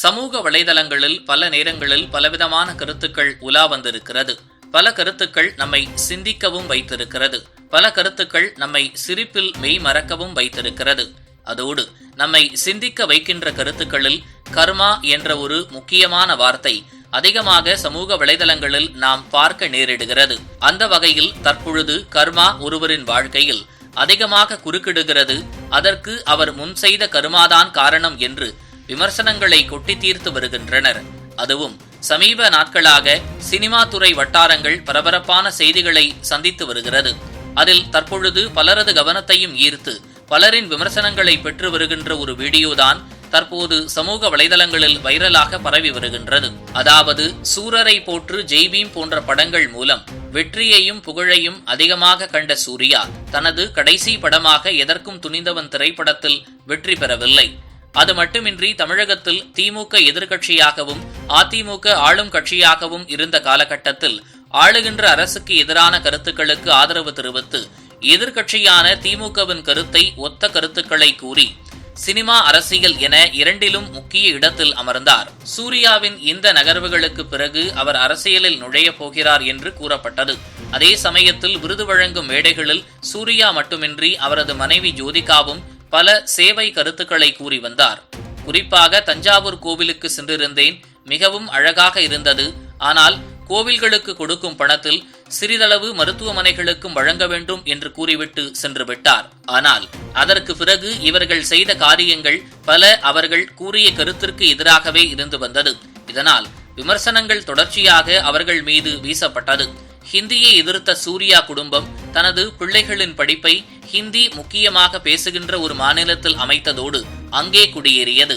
சமூக வலைதளங்களில் பல நேரங்களில் பலவிதமான கருத்துக்கள் உலா வந்திருக்கிறது. பல கருத்துக்கள் நம்மை சிந்திக்கவும் வைத்திருக்கிறது. பல கருத்துக்கள் நம்மை சிரிப்பில் மெய் மறக்கவும் வைத்திருக்கிறது. அதோடு நம்மை சிந்திக்க வைக்கின்ற கருத்துக்களில் கர்மா என்ற ஒரு முக்கியமான வார்த்தை அதிகமாக சமூக வலைதளங்களில் நாம் பார்க்க நேரிடுகிறது. அந்த வகையில் தற்பொழுது கர்மா ஒருவரின் வாழ்க்கையில் அதிகமாக குறுக்கிடுகிறது. அதற்கு அவர் முன் செய்த கருமாதான் காரணம் என்று விமர்சனங்களை கொட்டி தீர்த்து வருகின்றனர். அதுவும் சமீப நாட்களாக சினிமா துறை வட்டாரங்கள் பரபரப்பான செய்திகளை சந்தித்து வருகிறது. அதில் தற்பொழுது பலரது கவனத்தையும் ஈர்த்து பலரின் விமர்சனங்களை பெற்று வருகின்ற ஒரு வீடியோதான் தற்போது சமூக வலைதளங்களில் வைரலாக பரவி வருகின்றது. அதாவது சூரரை போற்று ஜெய்பீம் போன்ற படங்கள் மூலம் வெற்றியையும் புகழையும் அதிகமாக கண்ட சூர்யா தனது கடைசி படமாக எதற்கும் துணிந்தவன் திரைப்படத்தில் வெற்றி பெறவில்லை. அது மட்டுமின்றி தமிழகத்தில் திமுக எதிர்கட்சியாகவும் அதிமுக ஆளும் கட்சியாகவும் இருந்த காலகட்டத்தில் ஆளுகின்ற அரசுக்கு எதிரான கருத்துக்களுக்கு ஆதரவு தெரிவித்து எதிர்கட்சியான திமுகவின் கருத்தை ஒத்த கருத்துக்களை கூறி சினிமா அரசியல் என இரண்டிலும் முக்கிய இடத்தில் அமர்ந்தார். சூர்யாவின் இந்த நகர்வுகளுக்கு பிறகு அவர் அரசியலில் நுழையப் போகிறார் என்று கூறப்பட்டது. அதே சமயத்தில் விருது வழங்கும் மேடைகளில் சூர்யா மட்டுமின்றி அவரது மனைவி ஜோதிகாவும் பல சேவை கருத்துக்களை கூறி வந்தார். குறிப்பாக தஞ்சாவூர் கோவிலுக்கு சென்றிருந்தேன். மிகவும் அழகாக இருந்தது. ஆனால் கோவில்களுக்கு கொடுக்கும் பணத்தில் சிறிதளவு மருத்துவமனைகளுக்கும் வழங்க வேண்டும் என்று கூறிவிட்டு சென்று விட்டார். ஆனால் அதற்கு பிறகு இவர்கள் செய்த காரியங்கள் பல அவர்கள் கூறிய கருத்திற்கு எதிராகவே இருந்து வந்தது. இதனால் விமர்சனங்கள் தொடர்ச்சியாக அவர்கள் மீது வீசப்பட்டது. ஹிந்தியை எதிர்த்த சூர்யா குடும்பம் தனது பிள்ளைகளின் படிப்பை ஹிந்தி முக்கியமாக பேசுகின்ற ஒரு மாநிலத்தில் அமைத்ததோடு அங்கே குடியேறியது.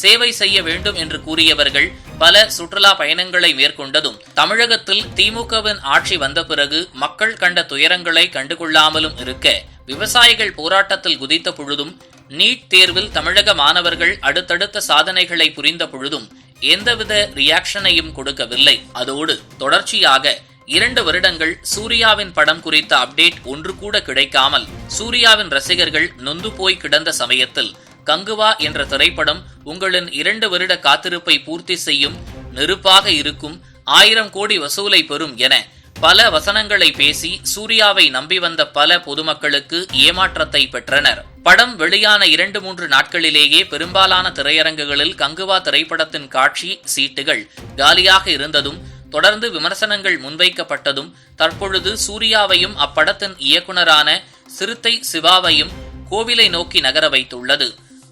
சேவை செய்ய வேண்டும் என்று கூறியவர்கள் பல சுற்றுலா பயணங்களை மேற்கொண்டதும் தமிழகத்தில் திமுகவின் ஆட்சி வந்த பிறகு மக்கள் கண்ட துயரங்களை கண்டுகொள்ளாமலும் இருக்க விவசாயிகள் போராட்டத்தில் குதித்த பொழுதும் நீட் தேர்வில் தமிழக மாணவர்கள் அடுத்தடுத்த சாதனைகளை புரிந்த பொழுதும் எந்தவித ரியாக்ஷனையும் கொடுக்கவில்லை. அதோடு தொடர்ச்சியாக இரண்டு வருடங்கள் சூர்யாவின் படம் குறித்த அப்டேட் ஒன்று கூட கிடைக்காமல் சூர்யாவின் ரசிகர்கள் நொந்து போய் கிடந்த சமயத்தில் கங்குவா என்ற திரைப்படம் உங்களின் இரண்டு வருட காத்திருப்பை பூர்த்தி செய்யும் நெருப்பாக இருக்கும் ஆயிரம் கோடி வசூலை பெறும் என பல வசனங்களை பேசி சூர்யாவை நம்பி வந்த பல பொதுமக்களுக்கு ஏமாற்றத்தை பெற்றனர். படம் வெளியான இரண்டு மூன்று நாட்களிலேயே பெரும்பாலான திரையரங்குகளில் கங்குவா திரைப்படத்தின் காட்சி சீட்டுகள் காலியாக இருந்ததும் தொடர்ந்து விமர்சனங்கள் முன்வைக்கப்பட்டதும் தற்பொழுது சூர்யாவையும் அப்படத்தின் இயக்குனரான சிறுத்தை சிவாவையும் கோவிலை நோக்கி நகர வைத்துள்ளது.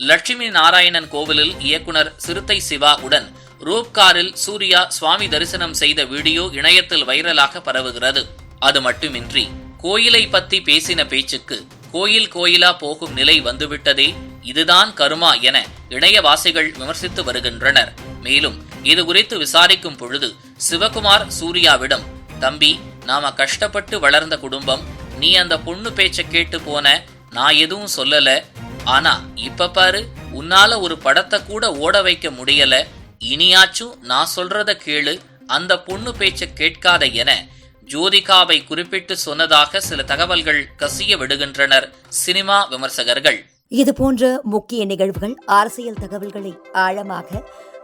லட்சுமி நாராயணன் கோவிலில் இயக்குனர் சிறுத்தை சிவா உடன் ரோப் காரில் சூர்யா சுவாமி தரிசனம் செய்த வீடியோ இணையத்தில் வைரலாக பரவுகிறது. அது மட்டுமின்றி கோயிலை பத்தி பேசின பேச்சுக்கு கோயில் கோயிலா போகும் நிலை வந்துவிட்டதே இதுதான் கருமா என இணையவாசிகள் விமர்சித்து வருகின்றனர். மேலும் இது குறித்து விசாரிக்கும் பொழுது சிவகுமார் சூர்யாவிடம் தம்பி நாம கஷ்டப்பட்டு வளர்ந்த குடும்பம் நீ அந்த பொண்ணு பேச்ச கேட்டு போன நான் எதுவும் சொல்லல. ஆனா இப்ப பாரு உன்னால ஒரு படத்தை கூட ஓட வைக்க முடியல. இனியாச்சும் நான் சொல்றத கேளு அந்த பொண்ணு பேச்ச கேட்காத என. ஜோதிகாவை குறிப்பிட்டு சொன்னதாக சில தகவல்கள் கசிய விடுகின்றனர். சினிமா விமர்சகர்கள். இது போன்ற முக்கிய நிகழ்வுகள் அரசியல் தகவல்களை ஆழமாக